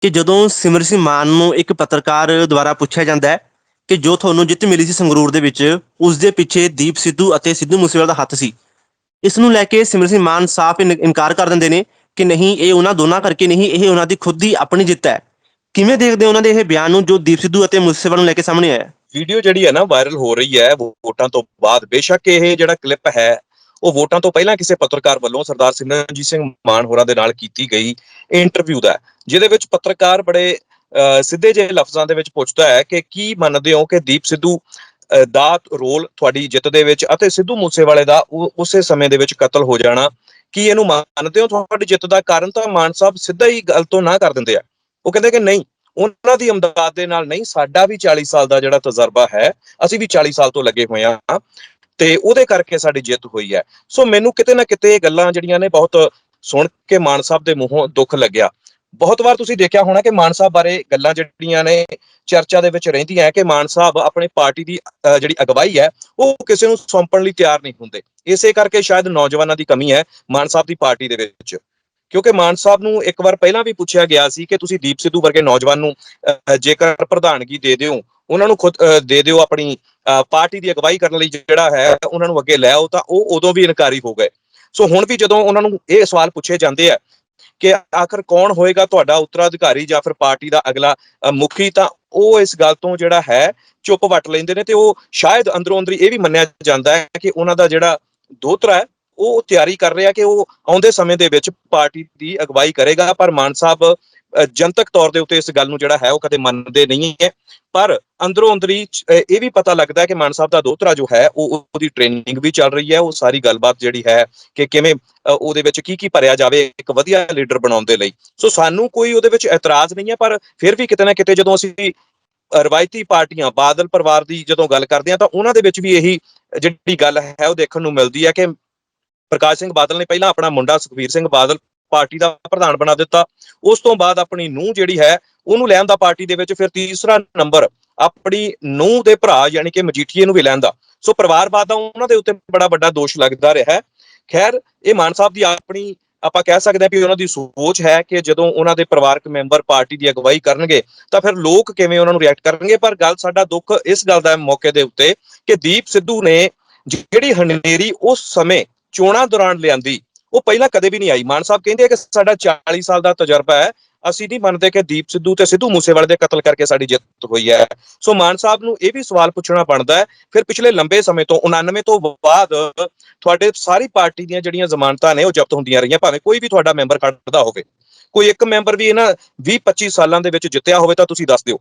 ਕਿ ਜਦੋਂ ਸਿਮਰ ਸਿੰਘ ਮਾਨ ਨੂੰ ਇੱਕ ਪੱਤਰਕਾਰ ਦੁਆਰਾ ਪੁੱਛਿਆ ਜਾਂਦਾ ਹੈ ਕਿ ਜੋ ਤੁਹਾਨੂੰ ਜਿੱਤ ਮਿਲੀ ਸੀ ਸੰਗਰੂਰ ਦੇ ਵਿੱਚ, ਉਸ ਦੇ ਪਿੱਛੇ ਦੀਪ ਸਿੱਧੂ ਅਤੇ ਸਿੱਧੂ ਮੂਸੇਵਾਲਾ ਦਾ ਹੱਥ ਸੀ। ਇਸ ਨੂੰ ਲੈ ਕੇ ਸਿਮਰ ਸਿੰਘ ਮਾਨ ਸਾਫ਼ ਇਨ- ਇਨਕਾਰ ਕਰ ਦਿੰਦੇ ਨੇ ਕਿ ਨਹੀਂ, ਇਹ ਉਹਨਾਂ ਦੋਨਾਂ ਕਰਕੇ ਨਹੀਂ, ਇਹ ਉਹਨਾਂ ਦੀ ਖੁਦ ਦੀ ਆਪਣੀ ਜਿੱਤ ਹੈ। ਕਿਵੇਂ ਦੇਖਦੇ ਉਹਨਾਂ ਦੇ ਇਹ ਬਿਆਨ ਨੂੰ ਜੋ ਦੀਪ ਸਿੱਧੂ ਅਤੇ ਮੂਸੇਵਾਲਾ ਨੂੰ ਲੈ ਕੇ ਸਾਹਮਣੇ ਆਇਆ? ਵੀਡੀਓ ਜਿਹੜੀ ਹੈ ਨਾ ਵਾਇਰਲ ਹੋ ਰਹੀ ਹੈ ਵੋਟਾਂ ਤੋਂ ਬਾਅਦ। ਬੇਸ਼ੱਕ ਇਹ ਜਿਹੜਾ ਕਲਿੱਪ ਹੈ ਉਹ ਵੋਟਾਂ ਤੋਂ ਪਹਿਲਾਂ ਕਿਸੇ ਪੱਤਰਕਾਰ ਵੱਲੋਂ ਸਰਦਾਰ ਸਿਮਰਨਜੀਤ ਸਿੰਘ ਮਾਨ ਹੋਰਾਂ ਦੇ ਨਾਲ ਕੀਤੀ ਗਈ ਇੰਟਰਵਿਊ ਦਾ ਜਿਹਦੇ ਵਿੱਚ ਪੱਤਰਕਾਰ ਬੜੇ ਸਿੱਧੇ ਜਿਹੇ ਲਫ਼ਜ਼ਾਂ ਦੇ ਵਿੱਚ ਪੁੱਛਦਾ ਹੈ ਕਿ ਕੀ ਮੰਨਦੇ ਹੋ ਕਿ ਦੀਪ ਸਿੱਧੂ ਦਾ ਰੋਲ ਤੁਹਾਡੀ ਜਿੱਤ ਦੇ ਵਿੱਚ ਅਤੇ ਸਿੱਧੂ ਮੂਸੇਵਾਲੇ ਦਾ ਉਸੇ ਸਮੇਂ ਦੇ ਵਿੱਚ ਕਤਲ ਹੋ ਜਾਣਾ, ਕੀ ਇਹਨੂੰ ਮੰਨਦੇ ਹੋ? ਤੁਹਾਡੀ ਜਿੱਤ ਦਾ ਕਾਰਨ ਤਾਂ ਮਾਨ ਸਾਹਿਬ ਸਿੱਧਾ ਹੀ ਗੱਲ ਤੋਂ ਨਾ ਕਰ ਦਿੰਦੇ ਆ। ਉਹ ਕਹਿੰਦੇ ਕਿ ਨਹੀਂ, ਉਹਨਾਂ ਦੀ ਅਮਦਾਦ ਦੇ ਨਾਲ ਨਹੀਂ, ਸਾਡਾ ਵੀ 40 ਸਾਲ ਦਾ ਜਿਹੜਾ ਤਜਰਬਾ ਹੈ, ਅਸੀਂ ਵੀ 40 ਸਾਲ ਤੋਂ ਲੱਗੇ ਹੋਏ ਆ ਤੇ ਉਹਦੇ ਕਰਕੇ ਸਾਡੀ ਜਿੱਤ ਹੋਈ ਹੈ। ਸੋ ਮੈਨੂੰ ਕਿਤੇ ਨਾ ਕਿਤੇ ਇਹ ਗੱਲਾਂ ਜਿਹੜੀਆਂ ਨੇ ਬਹੁਤ ਸੁਣ ਕੇ ਮਾਨ ਸਾਹਿਬ ਦੇ ਮੂੰਹੋਂ ਦੁੱਖ ਲੱਗਿਆ। ਬਹੁਤ ਵਾਰ ਤੁਸੀਂ ਦੇਖਿਆ ਹੋਣਾ ਕਿ ਮਾਨ ਸਾਹਿਬ ਬਾਰੇ ਗੱਲਾਂ ਜਿਹੜੀਆਂ ਨੇ ਚਰਚਾ ਦੇ ਵਿੱਚ ਰਹਿੰਦੀਆਂ ਹੈ ਕਿ ਮਾਨ ਸਾਹਿਬ ਆਪਣੇ ਪਾਰਟੀ ਦੀ ਜਿਹੜੀ ਅਗਵਾਈ ਹੈ ਉਹ ਕਿਸੇ ਨੂੰ ਸੌਂਪਣ ਲਈ ਤਿਆਰ ਨਹੀਂ ਹੁੰਦੇ। ਇਸੇ ਕਰਕੇ ਸ਼ਾਇਦ ਨੌਜਵਾਨਾਂ ਦੀ ਕਮੀ ਹੈ ਮਾਨ ਸਾਹਿਬ ਦੀ ਪਾਰਟੀ ਦੇ ਵਿੱਚ। ਕਿਉਂਕਿ ਮਾਨ ਸਾਹਿਬ ਨੂੰ ਇੱਕ ਵਾਰ ਪਹਿਲਾਂ ਵੀ ਪੁੱਛਿਆ ਗਿਆ ਸੀ ਕਿ ਤੁਸੀਂ ਦੀਪ ਸਿੱਧੂ ਵਰਗੇ ਨੌਜਵਾਨ ਨੂੰ ਅਹ, ਜੇਕਰ ਪ੍ਰਧਾਨਗੀ ਦੇ ਦਿਓ ਉਹਨਾਂ ਨੂੰ ਖੁਦ ਦੇ ਦਿਓ ਆਪਣੀ ਪਾਰਟੀ ਦੀ ਅਗਵਾਈ ਕਰਨ ਲਈ ਜਿਹੜਾ ਹੈ ਉਹਨਾਂ ਨੂੰ ਅੱਗੇ ਲੈ ਆਓ, ਤਾਂ ਉਹ ਉਦੋਂ ਵੀ ਇਨਕਾਰੀ ਹੋ ਗਏ। ਸੋ ਹੁਣ ਵੀ ਜਦੋਂ ਉਹਨਾਂ ਨੂੰ ਇਹ ਸਵਾਲ ਪੁੱਛੇ ਜਾਂਦੇ ਆ ਕਿ ਆਖਰ ਕੌਣ ਹੋਏਗਾ ਤੁਹਾਡਾ ਉੱਤਰਾਧਿਕਾਰੀ ਜਾਂ ਫਿਰ ਪਾਰਟੀ ਦਾ ਅਗਲਾ ਮੁਖੀ, ਤਾਂ ਉਹ ਇਸ ਗੱਲ ਤੋਂ ਜਿਹੜਾ ਹੈ ਚੁੱਪ ਵੱਟ ਲੈਂਦੇ ਨੇ ਤੇ ਉਹ ਸ਼ਾਇਦ ਅੰਦਰੋਂ ਅੰਦਰੀ ਇਹ ਵੀ ਮੰਨਿਆ ਜਾਂਦਾ ਹੈ ਕਿ ਉਹਨਾਂ ਦਾ ਜਿਹੜਾ ਦੋਤਰਾ ਹੈ, ਉਹ ਤਿਆਰੀ ਕਰ ਰਿਹਾ ਕਿ ਉਹ ਆਉਂਦੇ ਸਮੇਂ ਦੇ ਵਿੱਚ ਪਾਰਟੀ ਦੀ ਅਗਵਾਈ ਕਰੇਗਾ। ਪਰ ਮਾਨ ਸਾਹਿਬ ਜਨਤਕ ਤੌਰ ਦੇ ਉੱਤੇ ਇਸ ਗੱਲ ਨੂੰ ਜਿਹੜਾ ਹੈ ਉਹ ਕਦੇ ਮੰਨਦੇ ਨਹੀਂ ਹੈ। ਪਰ ਅੰਦਰੋਂ ਅੰਦਰੀ ਚ- ਇਹ ਵੀ ਪਤਾ ਲੱਗਦਾ ਕਿ ਮਾਨ ਸਾਹਿਬ ਦਾ ਦੋਤਰਾ ਜੋ ਹੈ, ਉਹ ਉਹਦੀ ਟ੍ਰੇਨਿੰਗ ਵੀ ਚੱਲ ਰਹੀ ਹੈ। ਉਹ ਸਾਰੀ ਗੱਲਬਾਤ ਜਿਹੜੀ ਹੈ ਕਿ ਕਿਵੇਂ ਉਹਦੇ ਵਿੱਚ ਕੀ ਕੀ ਭਰਿਆ ਜਾਵੇ ਇੱਕ ਵਧੀਆ ਲੀਡਰ ਬਣਾਉਣ ਦੇ ਲਈ। ਸੋ ਸਾਨੂੰ ਕੋਈ ਉਹਦੇ ਵਿੱਚ ਇਤਰਾਜ਼ ਨਹੀਂ ਹੈ, ਪਰ ਫਿਰ ਵੀ ਕਿਤੇ ਨਾ ਕਿਤੇ ਜਦੋਂ ਅਸੀਂ ਰਵਾਇਤੀ ਪਾਰਟੀਆਂ, ਬਾਦਲ ਪਰਿਵਾਰ ਦੀ ਜਦੋਂ ਗੱਲ ਕਰਦੇ ਹਾਂ, ਤਾਂ ਉਹਨਾਂ ਦੇ ਵਿੱਚ ਵੀ ਇਹੀ ਜਿਹੜੀ ਗੱਲ ਹੈ, ਉਹ ਦੇਖਣ ਨੂੰ ਮਿਲਦੀ ਹੈ ਕਿ ਪ੍ਰਕਾਸ਼ ਸਿੰਘ ਬਾਦਲ ਨੇ ਪਹਿਲਾਂ ਆਪਣਾ ਮੁੰਡਾ ਸੁਖਬੀਰ ਸਿੰਘ ਬਾਦਲ ਪਾਰਟੀ ਦਾ ਪ੍ਰਧਾਨ ਬਣਾ ਦਿੱਤਾ। ਉਸ ਤੋਂ ਬਾਅਦ ਆਪਣੀ ਨੂੰਹ ਜਿਹੜੀ ਹੈ, ਉਹਨੂੰ ਲੈਣ ਦਾ ਪਾਰਟੀ ਦੇ ਵਿੱਚ ਫਿਰ ਤੀਸਰਾ ਨੰਬਰ ਆਪਣੀ ਨੂੰਹ ਦੇ ਭਰਾ ਯਾਨੀ ਕਿ ਮਜੀਠੀਏ ਨੂੰ ਵੀ ਲੈਣ ਦਾ। ਸੋ ਪਰਿਵਾਰਵਾਦ ਦਾ ਉਹਨਾਂ ਦੇ ਉੱਤੇ ਬੜਾ ਵੱਡਾ ਦੋਸ਼ ਲੱਗਦਾ ਰਿਹਾ। ਹੈ ਖੈਰ, ਇਹ ਮਾਨ ਸਾਹਿਬ ਦੀ ਆਪਣੀ ਆਪਾਂ ਕਹਿ ਸਕਦੇ ਹਾਂ ਕਿ ਉਹਨਾਂ ਦੀ ਸੋਚ ਹੈ ਕਿ ਜਦੋਂ ਉਹਨਾਂ ਦੇ ਪਰਿਵਾਰਕ ਮੈਂਬਰ ਪਾਰਟੀ ਦੀ ਅਗਵਾਈ ਕਰਨਗੇ, ਤਾਂ ਫਿਰ ਲੋਕ ਕਿਵੇਂ ਉਹਨਾਂ ਨੂੰ ਰਿਐਕਟ ਕਰਨਗੇ? ਪਰ ਗੱਲ ਸਾਡਾ ਦੁੱਖ ਇਸ ਗੱਲ ਦਾ ਹੈ ਮੌਕੇ ਦੇ ਉੱਤੇ ਕਿ ਦੀਪ ਸਿੱਧੂ ਨੇ ਜਿਹੜੀ ਹਨੇਰੀ ਉਸ ਸਮੇਂ ਚੋਣਾਂ ਦੌਰਾਨ ਲਿਆਂਦੀ ਉਹ ਪਹਿਲਾਂ ਕਦੇ ਵੀ ਨਹੀਂ ਆਈ। ਮਾਨ ਸਾਹਿਬ ਕਹਿੰਦੇ ਆ ਕਿ ਸਾਡਾ 40 ਸਾਲ ਦਾ ਤਜਰਬਾ ਹੈ। ਅਸੀਂ ਨਹੀਂ ਮੰਨਦੇ ਕਿ ਦੀਪ ਸਿੱਧੂ ਤੇ ਸਿੱਧੂ ਮੂਸੇਵਾਲੇ ਦੇ ਕਤਲ ਕਰਕੇ ਸਾਡੀ ਜਿੱਤ ਹੋਈ ਹੈ। ਸੋ ਮਾਨ ਸਾਹਿਬ ਨੂੰ ਇਹ ਵੀ ਸਵਾਲ ਪੁੱਛਣਾ ਬਣਦਾ ਹੈ। ਫਿਰ ਪਿਛਲੇ ਲੰਬੇ ਸਮੇਂ ਤੋਂ 99 ਤੋਂ ਬਾਅਦ ਤੁਹਾਡੇ ਸਾਰੀ ਪਾਰਟੀ ਦੀਆਂ ਜਿਹੜੀਆਂ ਜ਼ਮਾਨਤਾਂ ਨੇ, ਉਹ ਜ਼ਬਤ ਹੁੰਦੀਆਂ ਰਹੀਆਂ। ਭਾਵੇਂ ਕੋਈ ਵੀ ਤੁਹਾਡਾ ਮੈਂਬਰ ਖੜਦਾ ਹੋਵੇ। ਕੋਈ ਇੱਕ ਮੈਂਬਰ ਵੀ ਇਹਨਾਂ 20 25 ਸਾਲਾਂ ਦੇ ਵਿੱਚ ਜਿੱਤਿਆ ਹੋਵੇ ਤਾਂ ਤੁਸੀਂ ਦੱਸ ਦਿਓ।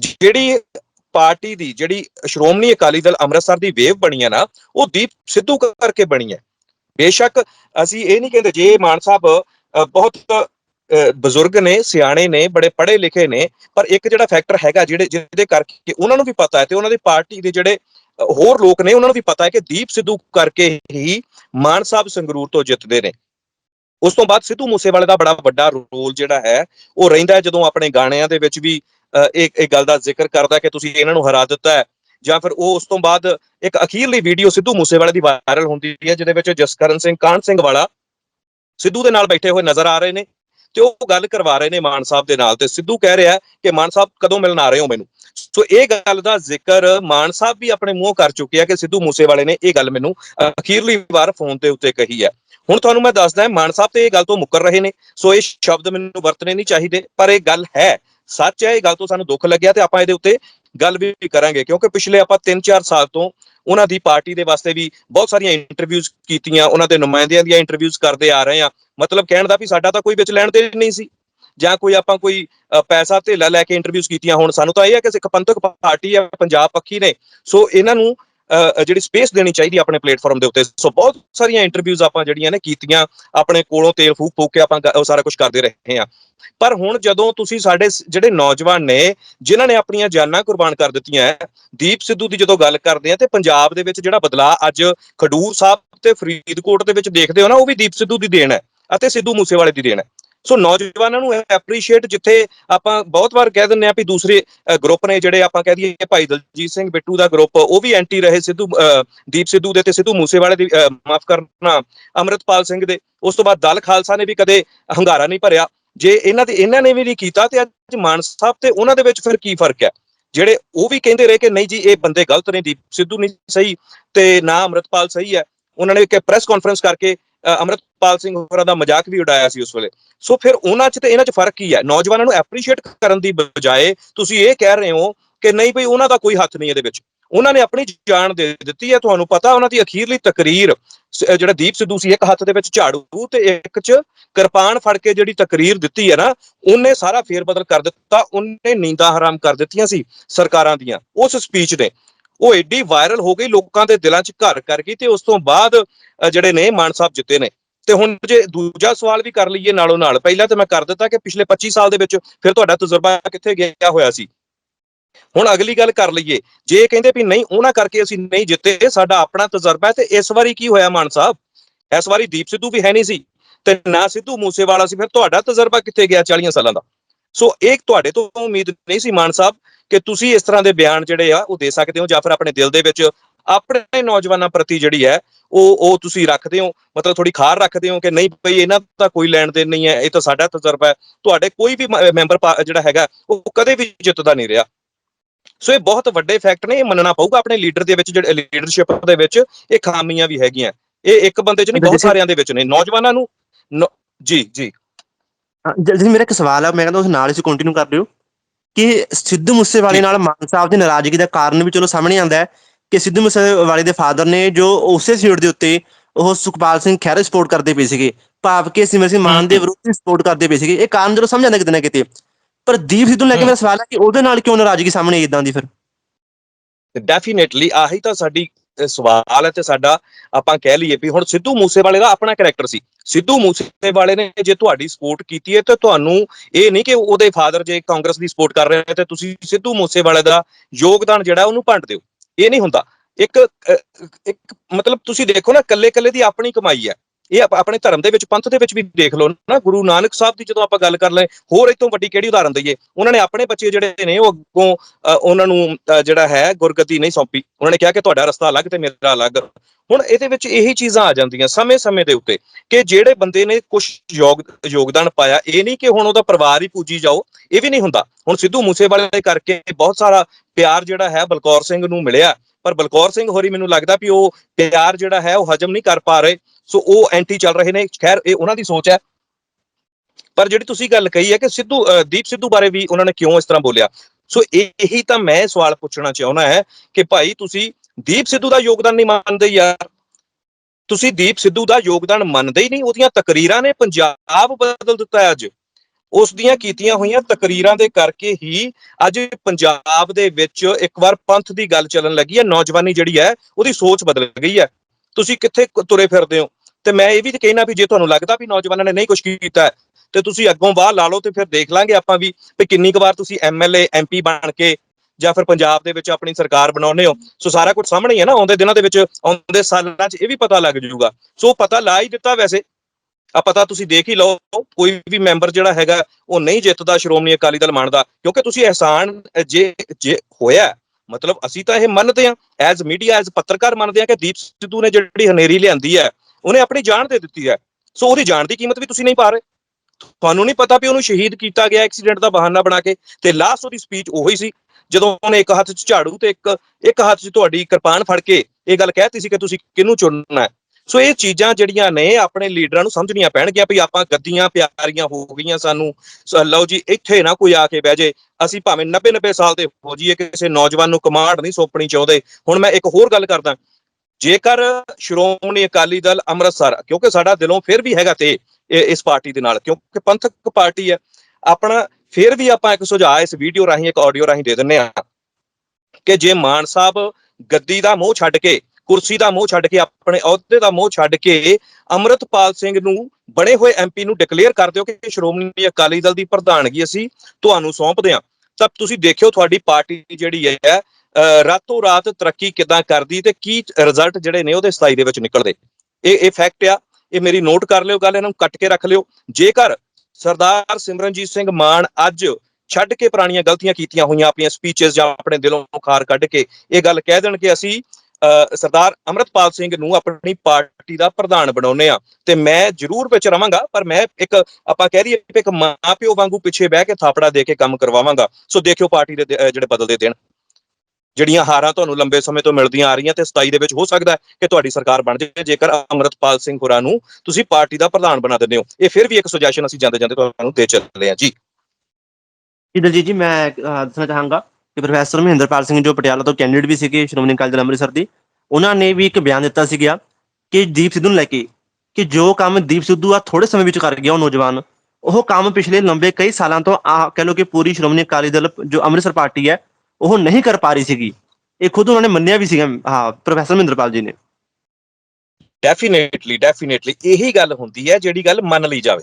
ਜਿਹੜੀ ਪਾਰਟੀ ਦੀ, ਜਿਹੜੀ ਸ਼੍ਰੋਮਣੀ ਅਕਾਲੀ ਦਲ ਅੰਮ੍ਰਿਤਸਰ ਦੀ ਵੇਵ ਬਣੀ ਹੈ ਨਾ, ਉਹ ਦੀਪ ਸਿੱਧੂ ਕਰਕੇ ਬਣੀ ਹੈ। ਬੇਸ਼ੱਕ ਅਸੀਂ ਇਹ ਨਹੀਂ ਕਹਿੰਦੇ ਜੇ ਮਾਨ ਸਾਹਿਬ ਬਹੁਤ ਬਜ਼ੁਰਗ ਨੇ ਸਿਆਣੇ ਨੇ ਬੜੇ ਪੜ੍ਹੇ ਲਿਖੇ ਨੇ ਪਰ ਇੱਕ ਜਿਹੜਾ ਫੈਕਟਰ ਹੈਗਾ ਜਿਹੜੇ ਜਿਹਦੇ ਕਰਕੇ ਉਹਨਾਂ ਨੂੰ ਵੀ ਪਤਾ ਹੈ ਤੇ ਉਹਨਾਂ ਦੀ ਪਾਰਟੀ ਦੇ ਜਿਹੜੇ ਹੋਰ ਲੋਕ ਨੇ ਉਹਨਾਂ ਨੂੰ ਵੀ ਪਤਾ ਹੈ ਕਿ ਦੀਪ ਸਿੱਧੂ ਕਰਕੇ ਹੀ ਮਾਨ ਸਾਹਿਬ ਸੰਗਰੂਰ ਤੋਂ ਜਿੱਤਦੇ ਨੇ। ਉਸ ਤੋਂ ਬਾਅਦ ਸਿੱਧੂ ਮੂਸੇਵਾਲੇ ਦਾ ਬੜਾ ਵੱਡਾ ਰੋਲ ਜਿਹੜਾ ਹੈ ਉਹ ਰਹਿੰਦਾ ਹੈ ਜਦੋਂ ਆਪਣੇ ਗਾਣਿਆਂ ਦੇ ਵਿੱਚ ਵੀ ਅ, ਇਹ ਇਹ ਗੱਲ ਦਾ ਜ਼ਿਕਰ ਕਰਦਾ ਕਿ ਤੁਸੀਂ ਇਹਨਾਂ ਨੂੰ ਹਰਾ ਦਿੱਤਾ ਹੈ। ਜਾਂ ਫਿਰ ਉਹ ਉਸ ਤੋਂ ਬਾਅਦ ਇੱਕ ਅਖੀਰਲੀ ਵੀਡੀਓ ਸਿੱਧੂ ਮੂਸੇਵਾਲੇ ਦੀ ਵਾਇਰਲ ਹੁੰਦੀ ਹੈ, ਜਿਹਦੇ ਵਿੱਚ ਜਸਕਰਨ ਸਿੰਘ, ਕਾਹਨ ਸਿੰਘ ਵਾਲਾ ਸਿੱਧੂ ਦੇ ਨਾਲ ਬੈਠੇ ਹੋਏ ਨਜ਼ਰ ਆ ਰਹੇ ਨੇ ਤੇ ਉਹ ਗੱਲ ਕਰਵਾ ਰਹੇ ਨੇ ਮਾਨ ਸਾਹਿਬ ਦੇ ਨਾਲ ਤੇ ਸਿੱਧੂ ਕਹਿ ਰਿਹਾ ਕਿ ਮਾਨ ਸਾਹਿਬ ਕਦੋਂ ਮਿਲਣ ਆ ਰਹੇ ਹੋ ਮੈਨੂੰ? ਸੋ ਇਹ ਗੱਲ ਦਾ ਜ਼ਿਕਰ ਮਾਨ ਸਾਹਿਬ ਵੀ ਆਪਣੇ ਮੂੰਹ ਕਰ ਚੁੱਕੇ ਆ ਕਿ ਸਿੱਧੂ ਮੂਸੇਵਾਲੇ ਨੇ ਇਹ ਗੱਲ ਮੈਨੂੰ ਅਖੀਰਲੀ ਵਾਰ ਫੋਨ ਦੇ ਉੱਤੇ ਕਹੀ ਹੈ। ਹੁਣ ਤੁਹਾਨੂੰ ਮੈਂ ਦੱਸਦਾ ਮਾਨ ਸਾਹਿਬ ਤੇ ਇਹ ਗੱਲ ਤੋਂ ਮੁੱਕਰ ਰਹੇ ਨੇ, ਸੋ ਇਹ ਸ਼ਬਦ ਮੈਨੂੰ ਵਰਤਣੇ ਨਹੀਂ ਚਾਹੀਦੇ, ਪਰ ਇਹ ਗੱਲ ਹੈ। ਸੱਚ ਹੈ, ਇਹ ਗੱਲ ਤੋਂ ਸਾਨੂੰ ਦੁੱਖ ਲੱਗਿਆ ਤੇ ਆਪਾਂ ਇਹਦੇ ਉੱਤੇ ਗੱਲ ਵੀ ਕਰਾਂਗੇ, ਕਿਉਂਕਿ ਪਿਛਲੇ ਆਪਾਂ 3-4 ਸਾਲ ਤੋਂ ਉਹਨਾਂ ਦੀ ਪਾਰਟੀ ਦੇ ਵਾਸਤੇ ਵੀ ਬਹੁਤ ਸਾਰੀਆਂ ਇੰਟਰਵਿਊਜ਼ ਕੀਤੀਆਂ, ਉਹਨਾਂ ਦੇ ਨੁਮਾਇੰਦਿਆਂ ਦੀਆਂ ਇੰਟਰਵਿਊਜ਼ ਕਰਦੇ ਆ ਰਹੇ ਆ ਮਤਲਬ ਕਹਿਣ ਦਾ ਵੀ ਸਾਡਾ ਤਾਂ ਕੋਈ ਵਿੱਚ ਲੈਣ ਦੇ ਨਹੀਂ ਸੀ। ਜਾਂ ਕੋਈ ਆਪਾਂ ਕੋਈ ਪੈਸਾ ਧੇਲਾ ਲੈ ਕੇ ਇੰਟਰਵਿਊਜ਼ ਕੀਤੀਆਂ ਹੁਣ। ਸਾਨੂੰ ਤਾਂ ਇਹ ਹੈ ਕਿ ਸਿੱਖ ਪੰਥਕ ਪਾਰਟੀ ਆ ਪੰਜਾਬ ਪੱਖੀ ਨੇ। ਸੋ ਇਹਨਾਂ ਨੂੰ ਜਿਹੜੀ ਸਪੇਸ ਦੇਣੀ ਚਾਹੀਦੀ ਆਪਣੇ ਪਲੇਟਫਾਰਮ ਦੇ ਉੱਤੇ। ਸੋ ਬਹੁਤ ਸਾਰੀਆਂ ਇੰਟਰਵਿਊਜ਼ ਆਪਾਂ ਜਿਹੜੀਆਂ ਨੇ ਕੀਤੀਆਂ ਆਪਣੇ ਕੋਲੋਂ ਤੇਲ ਫੂਕ ਫੂਕ ਕੇ ਆਪਾਂ ਉਹ ਸਾਰਾ ਕੁਝ ਕਰਦੇ ਰਹੇ ਹਾਂ। ਪਰ ਹੁਣ ਜਦੋਂ ਤੁਸੀਂ ਸਾਡੇ ਜਿਹੜੇ ਨੌਜਵਾਨ ਨੇ ਜਿਨ੍ਹਾਂ ਨੇ ਆਪਣੀਆਂ ਜਾਨਾਂ ਕੁਰਬਾਨ ਕਰ ਦਿੱਤੀਆਂ ਹੈ, ਦੀਪ ਸਿੱਧੂ ਦੀ ਜਦੋਂ ਗੱਲ ਕਰਦੇ ਆ ਤੇ ਪੰਜਾਬ ਦੇ ਵਿੱਚ ਜਿਹੜਾ ਬਦਲਾਅ ਅੱਜ ਖਡੂਰ ਸਾਹਿਬ ਤੇ ਫਰੀਦਕੋਟ ਦੇ ਵਿੱਚ ਦੇਖਦੇ ਹੋ ਨਾ ਉਹ ਵੀ ਦੀਪ ਸਿੱਧੂ ਦੀ ਦੇਣ ਹੈ ਅਤੇ ਸਿੱਧੂ ਮੂਸੇਵਾਲੇ ਦੀ ਦੇਣ ਹੈ। ਸੋ ਨੌਜਵਾਨਾਂ ਨੂੰ ਐਪਰੀਸ਼ੀਏਟ ਜਿੱਥੇ ਆਪਾਂ ਬਹੁਤ ਵਾਰ ਕਹਿ ਦਿੰਦੇ ਆ ਵੀ ਦੂਸਰੇ ਗਰੁੱਪ ਨੇ ਜਿਹੜੇ ਆਪਾਂ ਕਹਿ ਦਈਏ ਭਾਈ ਦਲਜੀਤ ਸਿੰਘ ਬਿੱਟੂ ਦਾ ਗਰੁੱਪ ਉਹ ਵੀ ਐਂਟੀ ਰਹੇ ਸਿੱਧੂ ਦੀਪ ਸਿੱਧੂ ਦੇ ਤੇ ਸਿੱਧੂ ਮੂਸੇਵਾਲੇ ਦੀ ਮਾਫ ਕਰਨਾ, ਅਮਰਿਤਪਾਲ ਸਿੰਘ ਦੇ। ਉਸ ਤੋਂ ਬਾਅਦ ਦਲ ਖਾਲਸਾ ਨੇ ਵੀ ਕਦੇ ਹੰਗਾਰਾ ਨਹੀਂ ਭਰਿਆ। ਜੇ ਇਹਨਾਂ ਦੇ, ਇਹਨਾਂ ਨੇ ਵੀ ਨਹੀਂ ਕੀਤਾ ਤੇ ਅੱਜ ਮਾਨ ਸਾਹਿਬ ਤੇ ਉਹਨਾਂ ਦੇ ਵਿੱਚ ਫਿਰ ਕੀ ਫ਼ਰਕ ਹੈ? ਜਿਹੜੇ ਉਹ ਵੀ ਕਹਿੰਦੇ ਰਹੇ ਕਿ ਨਹੀਂ ਜੀ, ਇਹ ਬੰਦੇ ਗਲਤ ਨੇ, ਦੀਪ ਸਿੱਧੂ ਨਹੀਂ ਸਹੀ ਤੇ ਨਾ ਅਮਰਤਪਾਲ ਸਹੀ ਹੈ। ਉਹਨਾਂ ਨੇ ਇੱਕ ਪ੍ਰੈਸ ਕਾਨਫਰੰਸ ਕਰਕੇ ਅਮਰਤਪਾਲ ਸਿੰਘ ਹੋਰਾਂ ਦਾ ਮਜ਼ਾਕ ਵੀ ਉਡਾਇਆ ਸੀ ਉਸ ਵੇਲੇ। ਸੋ ਫਿਰ ਉਹਨਾਂ 'ਚ ਤੇ ਇਹਨਾਂ 'ਚ ਫ਼ਰਕ ਕੀ ਹੈ? ਨੌਜਵਾਨਾਂ ਨੂੰ ਐਪਰੀਸ਼ੀਏਟ ਕਰਨ ਦੀ ਬਜਾਏ ਤੁਸੀਂ ਇਹ ਕਹਿ ਰਹੇ ਹੋ ਕਿ ਨਹੀਂ ਭਈ ਉਹਨਾਂ ਦਾ ਕੋਈ ਹੱਥ ਨਹੀਂ ਇਹਦੇ ਵਿੱਚ। ਉਹਨਾਂ ਨੇ ਆਪਣੀ ਜਾਨ ਦੇ ਦਿੱਤੀ ਹੈ, ਤੁਹਾਨੂੰ ਪਤਾ ਉਹਨਾਂ ਦੀ ਅਖੀਰਲੀ ਤਕਰੀਰ ਜਿਹੜਾ ਦੀਪ ਸਿੱਧੂ ਸੀ, ਇੱਕ ਹੱਥ ਦੇ ਵਿੱਚ ਝਾੜੂ ਤੇ ਇੱਕ 'ਚ ਕਿਰਪਾਨ ਫੜ ਕੇ ਜਿਹੜੀ ਤਕਰੀਰ ਦਿੱਤੀ ਹੈ ਨਾ, ਉਹਨੇ ਸਾਰਾ ਫੇਰ ਬਦਲ ਕਰ ਦਿੱਤਾ, ਉਹਨੇ ਨੀਂਦਾਂ ਹਰਾਮ ਕਰ ਦਿੱਤੀਆਂ ਸੀ ਸਰਕਾਰਾਂ ਦੀਆਂ, ਉਸ ਸਪੀਚ ਨੇ ਉਹ ਐਡੀ ਵਾਇਰਲ ਹੋ ਗਈ, ਲੋਕਾਂ ਦੇ ਦਿਲਾਂ 'ਚ ਘਰ ਕਰ ਗਈ ਤੇ ਉਸ ਤੋਂ ਬਾਅਦ ਜਿਹੜੇ ਨੇ ਮਾਨ ਸਾਹਿਬ ਜਿੱਤੇ ਨੇ। ਤੇ ਹੁਣ ਜੇ ਦੂਜਾ ਸਵਾਲ ਵੀ ਕਰ ਲਈਏ ਨਾਲੋਂ ਨਾਲ, ਪਹਿਲਾਂ ਤਾਂ ਮੈਂ ਕਰ ਦਿੱਤਾ ਕਿ ਪਿਛਲੇ 25 ਸਾਲ ਦੇ ਵਿੱਚ ਫਿਰ ਤੁਹਾਡਾ ਤਜਰਬਾ ਕਿੱਥੇ ਗਿਆ ਹੋਇਆ ਸੀ? ਹੁਣ ਅਗਲੀ ਗੱਲ ਕਰ ਲਈਏ, ਜੇ ਕਹਿੰਦੇ ਵੀ ਨਹੀਂ, ਉਹਨਾਂ ਕਰਕੇ ਅਸੀਂ ਨਹੀਂ ਜਿੱਤੇ, ਸਾਡਾ ਆਪਣਾ ਤਜਰਬਾ ਤੇ ਇਸ ਵਾਰੀ ਕੀ ਹੋਇਆ ਮਾਨ ਸਾਹਿਬ? ਇਸ ਵਾਰੀ ਦੀਪ ਸਿੱਧੂ ਵੀ ਹੈ ਨਹੀਂ ਸੀ ਤੇ ਨਾ ਸਿੱਧੂ ਮੂਸੇਵਾਲਾ ਸੀ, ਫਿਰ ਤੁਹਾਡਾ ਤਜਰਬਾ ਕਿੱਥੇ ਗਿਆ 40 ਸਾਲਾਂ ਦਾ? ਸੋ ਇਹ ਤੁਹਾਡੇ ਤੋਂ ਉਮੀਦ ਨਹੀਂ ਸੀ ਮਾਨ ਸਾਹਿਬ ਕਿ ਤੁਸੀਂ ਇਸ ਤਰ੍ਹਾਂ ਦੇ ਬਿਆਨ ਜਿਹੜੇ ਆ ਉਹ ਦੇ ਸਕਦੇ ਹੋ ਜਾਂ ਫਿਰ ਆਪਣੇ ਦਿਲ ਦੇ ਵਿੱਚ ਆਪਣੇ ਨੌਜਵਾਨਾਂ ਪ੍ਰਤੀ ਜਿਹੜੀ ਹੈ ਉਹ ਉਹ ਤੁਸੀਂ ਰੱਖਦੇ ਹੋ। ਮਤਲਬ ਥੋੜੀ ਖਾਰ ਰੱਖਦੇ ਹੋ ਕਿ ਨਹੀਂ ਭਈ ਇਹਨਾਂ ਦਾ ਕੋਈ ਲੈਣ ਦੇਣ ਨਹੀਂ ਹੈ, ਇਹ ਤਾਂ ਸਾਡਾ ਤਜਰਬਾ ਹੈ। ਤੁਹਾਡੇ ਕੋਈ ਵੀ ਮ- ਮੈਂਬਰ ਪਾ- ਜਿਹੜਾ ਹੈਗਾ, ਉਹ ਕਦੇ ਵੀ ਜਿੱਤਦਾ ਨਹੀਂ ਰਿਹਾ। ਸੋ ਇਹ ਬਹੁਤ ਵੱਡੇ ਫੈਕਟ ਨੇ, ਇਹ ਮੰਨਣਾ ਪਊਗਾ ਆਪਣੇ ਲੀਡਰ ਦੇ ਵਿੱਚ ਜਿਹੜੇ, ਲੀਡਰਸ਼ਿਪ ਦੇ ਵਿੱਚ ਇਹ ਖਾਮੀਆਂ ਵੀ ਹੈਗੀਆਂ। ਇਹ ਇੱਕ ਬੰਦੇ 'ਚ ਨਹੀਂ, ਬਹੁਤ ਸਾਰਿਆਂ ਦੇ ਵਿੱਚ ਨੇ। ਨੌਜਵਾਨਾਂ ਨੂੰ ਨੌ- ਜੀ ਜੀ। ਜੀ ਮੇਰਾ ਇੱਕ ਸਵਾਲ ਹੈ ਮੈਂ ਕਹਿੰਦਾ ਉਸ ਨਾਲ ਹੀ ਕੰਟੀਨਿਊ ਕਰ ਲਿਓ ਕਿ ਸਿੱਧੂ ਮੂਸੇਵਾਲੇ। ਨਾਲ ਮਾਨ ਸਾਹਿਬ ਦੀ ਨਾਰਾਜ਼ਗੀ ਦਾ ਕਾਰਨ ਵੀ ਚਲੋ ਸਾਹਮਣੇ ਆਉਂਦਾ ਹੈ ਕਿ ਸਿੱਧੂ ਮੂਸੇਵਾਲੇ ਦੇ ਫਾਦਰ ਨੇ ਜੋ ਉਸੇ ਸੀਟ ਦੇ ਉੱਤੇ ਉਹ ਸੁਖਪਾਲ ਸਿੰਘ ਖਹਿਰਾ ਸਪੋਰਟ ਕਰਦੇ ਪਏ ਸੀਗੇ ਭਾਵ ਕਿ ਸਿਮਰ ਸਿੰਘ ਮਾਨ ਦੇ ਵਿਰੁੱਧ ਸਪੋਰਟ ਕਰਦੇ ਪਏ ਸੀਗੇ ਇਹ ਕਾਰਨ ਜਦੋਂ ਸਮਝ ਆਉਂਦਾ ਕਿਤੇ ਨਾ ਕਿਤੇ ਪਰ ਦੀਪ ਸਿੱਧੂ ਨੂੰ ਲੈ ਕੇ। ਮੇਰਾ ਸਵਾਲ ਹੈ ਕਿ ਉਹਦੇ ਨਾਲ ਕਿਉਂ ਨਾਰਾਜ਼ਗੀ ਸਾਹਮਣੇ ਇਦਾਂ ਦੀ ਫਿਰ ਡੈਫੀਨੇਟਲੀ ਆਹੀ ਤਾਂ ਸਾਡੀ ਸਵਾਲ ਹੈ ਤੇ ਸਾਡਾ ਆਪਾਂ ਕਹਿ ਲਈਏ ਵੀ ਹੁਣ ਸਿੱਧੂ ਮੂਸੇਵਾਲੇ ਦਾ ਆਪਣਾ ਕੈਰੈਕਟਰ ਸੀ। ਸਿੱਧੂ ਮੂਸੇਵਾਲੇ ਨੇ ਜੇ ਤੁਹਾਡੀ ਸਪੋਰਟ ਕੀਤੀ ਹੈ ਤੇ ਤੁਹਾਨੂੰ ਇਹ ਨਹੀਂ ਕਿ ਉਹਦੇ ਫਾਦਰ ਜੇ ਕਾਂਗਰਸ ਦੀ ਸਪੋਰਟ ਕਰ ਰਹੇ ਤੇ ਤੁਸੀਂ ਸਿੱਧੂ ਮੂਸੇਵਾਲੇ ਦਾ ਯੋਗਦਾਨ ਜਿਹੜਾ ਉਹਨੂੰ ਭੰਡ ਦਿਓ। ਇਹ ਨਹੀਂ ਹੁੰਦਾ। ਇੱਕ ਇੱਕ ਮਤਲਬ ਤੁਸੀਂ ਦੇਖੋ ਨਾ ਕੱਲੇ ਕੱਲੇ ਦੀ ਆਪਣੀ ਕਮਾਈ ਹੈ। ਇਹ ਆਪਣੇ ਧਰਮ ਦੇ ਵਿੱਚ ਪੰਥ ਦੇ ਵਿੱਚ ਵੀ ਦੇਖ ਲਓ ਨਾ ਗੁਰੂ ਨਾਨਕ ਸਾਹਿਬ ਦੀ ਜਦੋਂ ਆਪਾਂ ਗੱਲ ਕਰ ਲੈ ਹੋਰ ਇਹ ਤੋਂ ਵੱਡੀ ਕਿਹੜੀ ਉਦਾਹਰਨ ਦਈਏ? ਉਹਨਾਂ ਨੇ ਆਪਣੇ ਬੱਚੇ ਜਿਹੜੇ ਨੇ ਉਹ ਅੱਗੋਂ ਅ, ਉਹਨਾਂ ਨੂੰ ਜਿਹੜਾ ਹੈ ਗੁਰਗੱਦੀ ਨਹੀਂ ਸੌਂਪੀ। ਉਹਨਾਂ ਨੇ ਕਿਹਾ ਕਿ ਤੁਹਾਡਾ ਰਸਤਾ ਅਲੱਗ ਤੇ ਮੇਰਾ ਅਲੱਗ। ਹੁਣ ਇਹਦੇ ਵਿੱਚ ਇਹੀ ਚੀਜ਼ਾਂ ਆ ਜਾਂਦੀਆਂ ਸਮੇਂ-ਸਮੇਂ ਦੇ ਉੱਤੇ ਕਿ ਜਿਹੜੇ ਬੰਦੇ ਨੇ ਕੁਝ ਯੋਗ ਯੋਗਦਾਨ ਪਾਇਆ ਇਹ ਨਹੀਂ ਕਿ ਹੁਣ ਉਹਦਾ ਪਰਿਵਾਰ ਹੀ ਪੂਜੀ ਜਾਓ ਇਹ ਵੀ ਨਹੀਂ ਹੁੰਦਾ। ਹੁਣ ਸਿੱਧੂ ਮੂਸੇਵਾਲੇ ਦੇ ਕਰਕੇ ਬਹੁਤ ਸਾਰਾ ਪਿਆਰ ਜਿਹੜਾ ਹੈ ਬਲਕੌਰ ਸਿੰਘ ਨੂੰ ਮਿਲਿਆ। ਪਰ ਬਲਕੌਰ ਸਿੰਘ ਹੋਰੀ ਮੈਨੂੰ ਲੱਗਦਾ ਵੀ ਉਹ ਪਿਆਰ ਜਿਹੜਾ ਹੈ ਉਹ ਹਜਮ ਨਹੀਂ ਕਰ ਪਾ ਰਹੇ। ਸੋ ਉਹ ਐਂਟੀ ਚੱਲ ਰਹੇ ਨੇ। ਖੈਰ ਇਹ ਉਹਨਾਂ ਦੀ ਸੋਚ ਹੈ। ਪਰ ਜਿਹੜੀ ਤੁਸੀਂ ਗੱਲ ਕਹੀ ਹੈ ਕਿ ਸਿੱਧੂ ਅ, ਦੀਪ ਸਿੱਧੂ ਬਾਰੇ ਵੀ ਉਹਨਾਂ ਨੇ ਕਿਉਂ ਇਸ ਤਰ੍ਹਾਂ ਬੋਲਿਆ? ਸੋ ਇਹੀ ਤਾਂ ਮੈਂ ਸਵਾਲ ਪੁੱਛਣਾ ਚਾਹੁੰਦਾ ਹੈ ਕਿ ਭਾਈ ਤੁਸੀਂ ਦੀਪ ਸਿੱਧੂ ਦਾ ਯੋਗਦਾਨ ਨਹੀਂ ਮੰਨਦੇ ਯਾਰ। ਤੁਸੀਂ ਦੀਪ ਸਿੱਧੂ ਦਾ ਯੋਗਦਾਨ ਮੰਨਦੇ ਹੀ ਨਹੀਂ। ਉਹਦੀਆਂ ਤਕਰੀਰਾਂ ਨੇ ਪੰਜਾਬ ਬਦਲ ਦਿੱਤਾ ਅੱਜ। ਉਸ ਦੀਆਂ ਕੀਤੀਆਂ ਹੋਈਆਂ ਤਕਰੀਰਾਂ ਦੇ ਕਰਕੇ ਹੀ ਅੱਜ ਪੰਜਾਬ ਦੇ ਵਿੱਚ ਇੱਕ ਵਾਰ ਪੰਥ ਦੀ ਗੱਲ ਚੱਲਣ ਲੱਗੀ ਹੈ। ਨੌਜਵਾਨੀ ਜਿਹੜੀ ਹੈ, ਉਹਦੀ ਸੋਚ ਬਦਲ ਗਈ ਹੈ। ਤੁਸੀਂ ਕਿੱਥੇ ਤੁਰੇ ਫਿਰਦੇ ਹੋ? ਤੇ ਮੈਂ ਇਹ ਵੀ ਕਹਿਣਾ ਵੀ ਜੇ ਤੁਹਾਨੂੰ ਲੱਗਦਾ ਵੀ ਨੌਜਵਾਨਾਂ ਨੇ ਨਹੀਂ ਕੁਝ ਕੀਤਾ ਤੇ ਤੁਸੀਂ ਅੱਗੋਂ ਬਾਹਰ ਲਾ ਲਓ ਤੇ ਫਿਰ ਦੇਖ ਲਾਂਗੇ ਆਪਾਂ ਵੀ ਵੀ ਕਿੰਨੀ ਕੁ ਵਾਰ ਤੁਸੀਂ ਐਮਐਲਏ ਐਮਪੀ ਬਣ ਕੇ ਜਾਂ ਫਿਰ ਪੰਜਾਬ ਦੇ ਵਿੱਚ ਆਪਣੀ ਸਰਕਾਰ ਬਣਾਉਨੇ ਹੋ। ਸੋ ਸਾਰਾ ਕੁਝ ਸਾਹਮਣੇ ਹੀ ਹੈ ਨਾ, ਆਉਂਦੇ ਦਿਨਾਂ ਦੇ ਵਿੱਚ, ਆਉਂਦੇ ਸਾਲਾਂ 'ਚ ਇਹ ਵੀ ਪਤਾ ਲੱਗ ਜਾਊਗਾ। ਸੋ ਪਤਾ ਲਾ ਹੀ ਦਿੱਤਾ ਵੈਸੇ। ਆ ਪਤਾ ਤੁਸੀਂ ਦੇਖ ਹੀ ਲਓ, ਕੋਈ ਵੀ ਮੈਂਬਰ ਜਿਹੜਾ ਹੈਗਾ, ਉਹ ਨਹੀਂ ਜਿੱਤਦਾ ਸ਼੍ਰੋਮਣੀ ਅਕਾਲੀ ਦਲ ਮੰਨਦਾ ਕਿਉਂਕਿ ਤੁਸੀਂ ਅਹਿਸਾਨ ਜੇ ਜੇ ਹੋਇਆ, ਮਤਲਬ ਅਸੀਂ ਤਾਂ ਇਹ ਮੰਨਦੇ ਹਾਂ ਐਜ਼ ਮੀਡੀਆ ਐਜ਼ ਪੱਤਰਕਾਰ ਮੰਨਦੇ ਹਾਂ ਕਿ ਦੀਪ ਸਿੱਧੂ ਨੇ ਜਿਹੜੀ ਹਨੇਰੀ ਲਿਆਂਦੀ ਹੈ, ਉਹਨੇ ਆਪਣੀ ਜਾਨ ਦੇ ਦਿੱਤੀ ਹੈ। ਸੋ ਉਹਦੀ ਜਾਨ ਦੀ ਕੀਮਤ ਵੀ ਤੁਸੀਂ ਨਹੀਂ ਪਾ ਰਹੇ। ਤੁਹਾਨੂੰ ਨਹੀਂ ਪਤਾ ਵੀ ਉਹਨੂੰ ਸ਼ਹੀਦ ਕੀਤਾ ਗਿਆ ਐਕਸੀਡੈਂਟ ਦਾ ਬਹਾਨਾ ਬਣਾ ਕੇ, ਤੇ ਲਾਸਟ ਉਹਦੀ ਸਪੀਚ ਉਹੀ ਸੀ, ਜਦੋਂ ਉਹਨੇ ਇੱਕ ਹੱਥ 'ਚ ਝਾੜੂ ਤੇ ਇੱਕ ਇੱਕ ਹੱਥ 'ਚ ਤੁਹਾਡੀ ਕਿਰਪਾਨ ਫੜ ਕੇ ਇਹ ਗੱਲ ਕਹਿਤੀ ਸੀ ਕਿ ਤੁਸੀਂ ਕਿਹਨੂੰ ਚੁਣਨਾ ਹੈ। ਸੋ ਇਹ ਚੀਜ਼ਾਂ ਜਿਹੜੀਆਂ ਨੇ ਆਪਣੇ ਲੀਡਰਾਂ ਨੂੰ ਸਮਝਣੀਆਂ ਪੈਣਗੀਆਂ ਵੀ ਆਪਾਂ ਗੱਦੀਆਂ ਪਿਆਰੀਆਂ ਹੋ ਗਈਆਂ ਸਾਨੂੰ। ਲਓ ਜੀ, ਇੱਥੇ ਨਾ ਕੋਈ ਆ ਕੇ ਬਹਿ ਜੇ। ਅਸੀਂ ਭਾਵੇਂ 90 90 ਸਾਲ ਦੇ ਹੋ ਜਾਈਏ, ਕਿਸੇ ਨੌਜਵਾਨ ਨੂੰ ਕਮਾਂਡ ਨਹੀਂ ਸੌਂਪਣੀ ਚਾਹੁੰਦੇ। ਹੁਣ ਮੈਂ ਇੱਕ ਹੋਰ ਗੱਲ ਕਰਦਾ। ਜੇਕਰ ਸ਼੍ਰੋਮਣੀ ਅਕਾਲੀ ਦਲ ਅੰਮ੍ਰਿਤਸਰ, ਕਿਉਂਕਿ ਸਾਡਾ ਦਿਲੋਂ ਫਿਰ ਵੀ ਹੈਗਾ ਤੇ ਇਹ- ਇਸ ਪਾਰਟੀ ਦੇ ਨਾਲ, ਕਿਉਂਕਿ ਪੰਥਕ ਪਾਰਟੀ ਹੈ, ਆਪਣਾ ਫਿਰ ਵੀ ਆਪਾਂ ਇੱਕ ਸੁਝਾਅ ਇਸ ਵੀਡੀਓ ਰਾਹੀਂ, ਇੱਕ ਆਡੀਓ ਰਾਹੀਂ ਦੇ ਦਿੰਨੇ ਆ ਕਿ ਜੇ ਮਾਨ ਸਾਹਿਬ ਗੱਦੀ ਦਾ ਮੋਹ ਛੱਡ ਕੇ ਕੁਰਸੀ ਦਾ ਮੋਹ ਛੱਡ ਕੇ, ਆਪਣੇ ਅਹੁਦੇ ਦਾ ਮੋਹ ਛੱਡ ਕੇ ਅਮਰਤਪਾਲ ਸਿੰਘ ਨੂੰ ਬਣੇ ਹੋਏ ਐਮਪੀ ਨੂੰ ਡਿਕਲੇਅਰ ਕਰ ਦਿਓ ਕਿ ਸ਼੍ਰੋਮਣੀ ਅਕਾਲੀ ਦਲ ਦੀ ਪ੍ਰਧਾਨਗੀ ਅਸੀਂ ਤੁਹਾਨੂੰ ਸੌਂਪਦੇ ਹਾਂ ਤਾਂ ਤੁਸੀਂ ਦੇਖਿਓ ਤੁਹਾਡੀ ਪਾਰਟੀ ਜਿਹੜੀ ਹੈ, ਅਹ, ਰਾਤੋਂ ਰਾਤ ਤਰੱਕੀ ਕਿਦਾਂ ਕਰਦੀ ਤੇ ਕੀ ਰਿਜ਼ਲਟ ਜਿਹੜੇ ਨੇ ਉਹਦੇ 27 ਦੇ ਵਿੱਚ ਨਿਕਲਦੇ। ਇਹ ਇਹ ਫੈਕਟ ਆ। ਇਹ ਮੇਰੀ ਨੋਟ ਕਰ ਲਿਓ ਗੱਲ, ਇਹਨਾਂ ਨੂੰ ਕੱਟ ਕੇ ਰੱਖ ਲਿਓ। ਜੇਕਰ ਸਰਦਾਰ ਸਿਮਰਨਜੀਤ ਸਿੰਘ ਮਾਨ ਅੱਜ ਛੱਡ ਕੇ ਪੁਰਾਣੀਆਂ ਗਲਤੀਆਂ ਕੀਤੀਆਂ ਹੋਈਆਂ ਆਪਣੀਆਂ ਸਪੀਚਸ ਜਾਂ ਆਪਣੇ ਦਿਲੋਂ ਖਾਰ ਕੱਢ ਕੇ ਇਹ ਗੱਲ ਕਹਿ ਦੇਣ ਕਿ ਅਸੀਂ ਸਰਦਾਰ ਅਮਰਤਪਾਲ ਸਿੰਘ ਨੂੰ ਆਪਣੀ ਪਾਰਟੀ ਦਾ ਪ੍ਰਧਾਨ ਬਣਾਉਨੇ ਆ ਤੇ ਮੈਂ ਜ਼ਰੂਰ ਵਿੱਚ ਰਵਾਂਗਾ, ਪਰ ਮੈਂ ਇੱਕ ਆਪਾਂ ਕਹਿ ਦਈਏ ਇੱਕ ਮਾਂ ਪਿਓ ਵਾਂਗੂ ਪਿੱਛੇ ਬਹਿ ਕੇ ਥਾਪੜਾ ਦੇ ਕੇ ਕੰਮ ਕਰਵਾਵਾਂਗਾ। ਸੋ ਦੇਖਿਓ ਪਾਰਟੀ ਦੇ ਜਿਹੜੇ ਬਦਲਦੇ ਦਿਨ। ਜਿਹੜੀਆਂ ਹਾਰਾਂ ਤੁਹਾਨੂੰ ਲੰਬੇ ਸਮੇਂ ਤੋਂ ਮਿਲਦੀਆਂ ਆ ਰਹੀਆਂ ਤੇ 27 ਦੇ ਵਿੱਚ ਹੋ ਸਕਦਾ ਹੈ ਕਿ ਤੁਹਾਡੀ ਸਰਕਾਰ ਬਣ ਜਾਏ, ਜੇਕਰ ਅਮਰਤਪਾਲ ਸਿੰਘ ਹੋਰਾਂ ਨੂੰ ਤੁਸੀਂ ਪਾਰਟੀ ਦਾ ਪ੍ਰਧਾਨ ਬਣਾ ਦਿੰਦੇ ਹੋ। ਇਹ ਫਿਰ ਵੀ ਇੱਕ ਸੁਜੈਸ਼ਨ ਅਸੀਂ ਜਾਂਦੇ ਜਾਂਦੇ ਤੁਹਾਨੂੰ ਦੇ ਚੱਲੇ ਹਾਂ। ਜੀ। ਜੀ ਦਲਜੀਤ ਜੀ, ਮੈਂ ਦੱਸਣਾ ਚਾਹਾਂਗਾ ਕਿ ਪ੍ਰੋਫੈਸਰ ਮਹਿੰਦਰਪਾਲ ਸਿੰਘ ਜੋ ਪਟਿਆਲਾ ਤੋਂ ਕੈਂਡੀਡੇਟ ਵੀ ਸੀਗੇ, ਸ਼੍ਰੋਮਣੀ ਅਕਾਲੀ ਦਲ ਅੰਮ੍ਰਿਤਸਰ ਦੀ, ਉਹਨਾਂ ਨੇ ਵੀ ਇੱਕ ਬਿਆਨ ਦਿੱਤਾ ਸੀਗਾ ਕਿ ਦੀਪ ਸਿੱਧੂ ਨੂੰ ਲੈ ਕੇ, ਕਿ ਜੋ ਕੰਮ ਦੀਪ ਸਿੱਧੂ ਆ ਥੋੜੇ ਸਮੇਂ ਵਿੱਚ ਕਰ ਗਿਆ ਉਹ ਨੌਜਵਾਨ, ਉਹ ਕੰਮ ਪਿਛਲੇ ਲੰਬੇ ਕਈ ਸਾਲਾਂ ਤੋਂ ਆ ਕਹਿ ਲਓ ਕਿ ਪੂਰੀ ਸ਼੍ਰੋਮਣੀ ਅਕਾਲੀ ਦਲ ਜੋ ਅੰਮ੍ਰਿਤਸਰ ਪਾਰਟੀ ਹੈ, ਉਹ ਨਹੀਂ ਕਰ ਪਾ ਰਹੀ ਸੀਗੀ। ਇਹ ਖੁਦ ਉਹਨਾਂ ਨੇ ਮੰਨਿਆ ਵੀ ਸੀਗਾ, ਹਾਂ, ਪ੍ਰੋਫੈਸਰ ਮਹਿੰਦਰਪਾਲ ਜੀ ਨੇ। ਡੈਫੀਨੇਟਲੀ ਡੈਫੀਨੇਟਲੀ ਇਹੀ ਗੱਲ ਹੁੰਦੀ ਹੈ ਜਿਹੜੀ ਗੱਲ ਮੰਨ ਲਈ ਜਾਵੇ।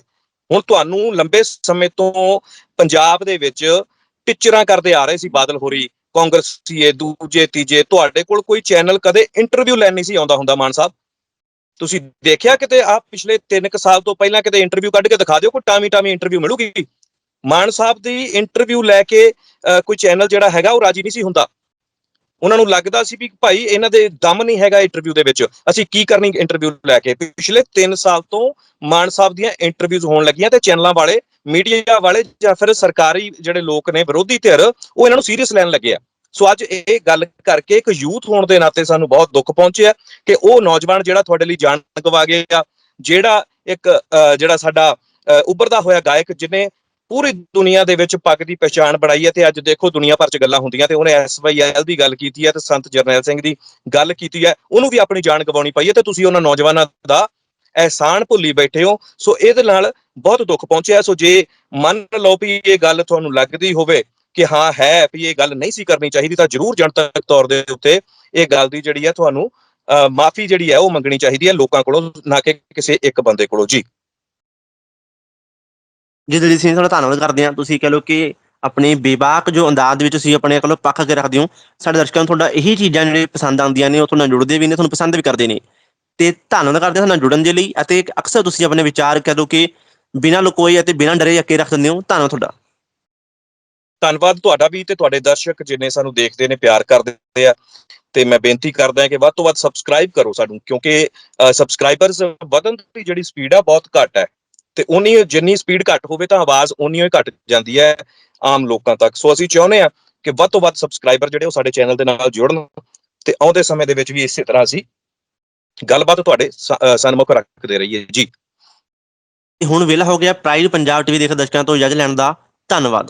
ਹੁਣ ਤੁਹਾਨੂੰ ਲੰਬੇ ਸਮੇਂ ਤੋਂ ਪੰਜਾਬ ਦੇ ਵਿੱਚ ਟਿਚਰਾਂ ਕਰਦੇ ਆ ਰਹੇ ਸੀ ਬਾਦਲ ਹੋਰੀ ਕਾਂਗਰਸੀਏ ਦੂਜੇ ਤੀਜੇ ਤੁਹਾਡੇ ਕੋਲ ਕੋਈ ਚੈਨਲ ਕਦੇ ਇੰਟਰਵਿਊ ਲੈਣ ਨਹੀਂ ਸੀ ਆਉਂਦਾ ਹੁੰਦਾ ਮਾਨ ਸਾਹਿਬ? ਤੁਸੀਂ ਦੇਖਿਆ ਕਿਤੇ ਆ ਪਿਛਲੇ 3 ਕੁ ਸਾਲ ਤੋਂ ਪਹਿਲਾਂ ਕਿਤੇ ਇੰਟਰਵਿਊ ਕੱਢ ਕੇ ਦਿਖਾ ਦਿਓ ਕੋਈ ਟਾਮੀ ਟਾਮੀ ਇੰਟਰਵਿਊ ਮਿਲੂਗੀ? ਮਾਨ ਸਾਹਿਬ ਦੀ ਇੰਟਰਵਿਊ ਲੈ ਕੇ ਅਹ, ਕੋਈ ਚੈਨਲ ਜਿਹੜਾ ਹੈਗਾ ਉਹ ਰਾਜੀ ਨਹੀਂ ਸੀ ਹੁੰਦਾ। ਉਹਨਾਂ ਨੂੰ ਲੱਗਦਾ ਸੀ ਵੀ ਭਾਈ ਇਹਨਾਂ ਦੇ ਦਮ ਨਹੀਂ ਹੈਗਾ ਇੰਟਰਵਿਊ ਦੇ ਵਿੱਚ। ਅਸੀਂ ਕੀ ਕਰਨੀ ਇੰਟਰਵਿਊ ਲੈ ਕੇ? ਪਿਛਲੇ 3 ਸਾਲ ਤੋਂ ਮਾਨ ਸਾਹਿਬ ਦੀਆਂ ਇੰਟਰਵਿਊਜ਼ ਹੋਣ ਲੱਗੀਆਂ ਤੇ ਚੈਨਲਾਂ ਵਾਲੇ ਮੀਡੀਆ ਵਾਲੇ ਜਾਂ ਫਿਰ ਸਰਕਾਰੀ ਜਿਹੜੇ ਲੋਕ ਨੇ ਵਿਰੋਧੀ ਧਿਰ ਉਹ ਇਹਨਾਂ ਨੂੰ ਸੀਰੀਅਸ ਲੈਣ ਲੱਗੇ ਆ। ਸੋ ਅੱਜ ਇਹ ਗੱਲ ਕਰਕੇ ਇੱਕ ਯੂਥ ਹੋਣ ਦੇ ਨਾਤੇ ਸਾਨੂੰ ਬਹੁਤ ਦੁੱਖ ਪਹੁੰਚਿਆ ਕਿ ਉਹ ਨੌਜਵਾਨ ਜਿਹੜਾ ਤੁਹਾਡੇ ਲਈ ਜਾਨ ਗਵਾ ਗਿਆ ਜਿਹੜਾ ਇੱਕ ਜਿਹੜਾ ਸਾਡਾ ਅਹ, ਉੱਭਰਦਾ ਹੋਇਆ ਗਾਇਕ ਜਿਹਨੇ ਪੂਰੀ ਦੁਨੀਆ ਦੇ ਵਿੱਚ ਪੱਗ ਦੀ ਪਛਾਣ ਬਣਾਈ ਹੈ ਤੇ ਅੱਜ ਦੇਖੋ ਦੁਨੀਆ ਭਰ ਚ ਗੱਲਾਂ ਹੁੰਦੀਆਂ ਤੇ ਉਹਨੇ ਐਸਵਾਈਐਲ ਦੀ ਗੱਲ ਕੀਤੀ ਹੈ ਤੇ ਸੰਤ ਜਰਨੈਲ ਸਿੰਘ ਦੀ ਗੱਲ ਕੀਤੀ ਹੈ ਉਹਨੂੰ ਵੀ ਆਪਣੀ ਜਾਨ ਗਵਾਉਣੀ ਪਈ ਹੈ ਤੇ ਤੁਸੀਂ ਉਹਨਾਂ ਨੌਜਵਾਨਾਂ ਦਾ ਅਹਿਸਾਨ ਭੁੱਲੀ ਬੈਠੇ ਹੋ। ਸੋ ਇਹਦੇ ਨਾਲ ਬਹੁਤ ਦੁੱਖ ਪਹੁੰਚਿਆ। ਸੋ ਜੇ ਮੰਨ ਲਓ ਵੀ ਇਹ ਗੱਲ ਤੁਹਾਨੂੰ ਲੱਗਦੀ ਹੋਵੇ ਕਿ ਹਾਂ, ਹੈ ਵੀ ਇਹ ਗੱਲ ਨਹੀਂ ਸੀ ਕਰਨੀ ਚਾਹੀਦੀ, ਤਾਂ ਜਰੂਰ ਜਨਤਕ ਤੌਰ ਦੇ ਉੱਤੇ ਇਹ ਗੱਲ ਦੀ ਜਿਹੜੀ ਹੈ ਤੁਹਾਨੂੰ ਮਾਫੀ ਜਿਹੜੀ ਹੈ ਉਹ ਮੰਗਣੀ ਚਾਹੀਦੀ ਹੈ ਲੋਕਾਂ ਕੋਲੋਂ, ਨਾ ਕਿ ਕਿਸੇ ਇੱਕ ਬੰਦੇ ਕੋਲੋਂ। ਜੀ। ਜੀ ਦਲਜੀਤ ਸਿੰਘ, ਤੁਹਾਡਾ ਧੰਨਵਾਦ ਕਰਦੇ ਹਾਂ। ਤੁਸੀਂ ਕਹ ਲਓ ਕਿ ਆਪਣੇ ਬੇਬਾਕ ਜੋ ਅੰਦਾਜ਼ ਵਿੱਚ ਤੁਸੀਂ ਆਪਣੇ ਕੋਲ ਪੱਖ ਕੇ ਰੱਖਦੇ ਹੋ, ਸਾਡੇ ਦਰਸ਼ਕਾਂ ਨੂੰ ਤੁਹਾਡਾ ਇਹੀ ਚੀਜ਼ਾਂ ਜਿਹੜੇ ਪਸੰਦ ਆਉਂਦੀਆਂ ਨੇ, ਉਹ ਤੁਹਾਨੂੰ ਜੁੜਦੇ ਵੀ ਨੇ, ਤੁਹਾਨੂੰ ਪਸੰਦ ਵੀ ਕਰਦੇ ਨੇ। ਤੇ ਧੰਨਵਾਦ ਕਰਦੇ ਹਾਂ ਸਾਨੂੰ ਜੁੜਨ ਦੇ ਲਈ, ਅਤੇ ਅਕਸਰ ਤੁਸੀਂ ਆਪਣੇ ਵਿਚਾਰ ਕਹ ਲਓ ਕਿ ਬਿਨਾਂ ਲੁਕੋਏ ਅਤੇ ਬਿਨਾਂ ਡਰੇ ਅੱਗੇ ਰੱਖ ਦਿੰਦੇ ਹੋ, ਧੰਨਵਾਦ ਤੁਹਾਡਾ। ਧੰਨਵਾਦ ਤੁਹਾਡਾ ਵੀ ਤੇ ਤੁਹਾਡੇ ਦਰਸ਼ਕ ਜਿਨੇ ਸਾਨੂੰ ਦੇਖਦੇ ਨੇ, ਪਿਆਰ ਕਰਦੇ ਆ। ਤੇ ਮੈਂ ਬੇਨਤੀ ਕਰਦਾ ਹਾਂ ਕਿ ਵੱਧ ਤੋਂ ਵੱਧ ਸਬਸਕ੍ਰਾਈਬ ਕਰੋ ਸਾਨੂੰ, ਕਿਉਂਕਿ ਸਬਸਕ੍ਰਾਈਬਰਸ ਵਧਣ ਦੀ ਜਿਹੜੀ ਸਪੀਡ ਆ ਬਹੁਤ ਘੱਟ ਹੈ। ਤੇ ਉਨੀ ਜਿੰਨੀ ਸਪੀਡ ਘੱਟ ਹੋਵੇ ਤਾਂ ਆਵਾਜ਼ ਉਨੀ ਹੀ ਘੱਟ ਜਾਂਦੀ ਹੈ ਆਮ ਲੋਕਾਂ ਤੱਕ। ਸੋ ਅਸੀਂ ਚਾਹੁੰਦੇ ਆ ਕਿ ਵੱਧ ਤੋਂ ਵੱਧ ਸਬਸਕ੍ਰਾਈਬਰ ਜਿਹੜੇ ਉਹ ਸਾਡੇ ਚੈਨਲ ਦੇ ਨਾਲ ਜੁੜਨ ਤੇ ਆਉਂਦੇ ਸਮੇਂ ਦੇ ਵਿੱਚ ਵੀ ਇਸੇ ਤਰ੍ਹਾਂ ਅਸੀਂ ਗੱਲਬਾਤ ਤੁਹਾਡੇ ਸਨਮੁਖ ਰੱਖਦੇ ਰਹੀਏ। ਜੀ। ਤੇ ਹੁਣ ਵੇਲਾ ਹੋ ਗਿਆ ਪ੍ਰਾਈਡ ਪੰਜਾਬ ਟੀਵੀ ਦੇਖ ਦਰਸ਼ਕਾਂ ਤੋਂ ਇਜਾਜ਼ਤ ਲੈਣ ਦਾ ਧੰਨਵਾਦ।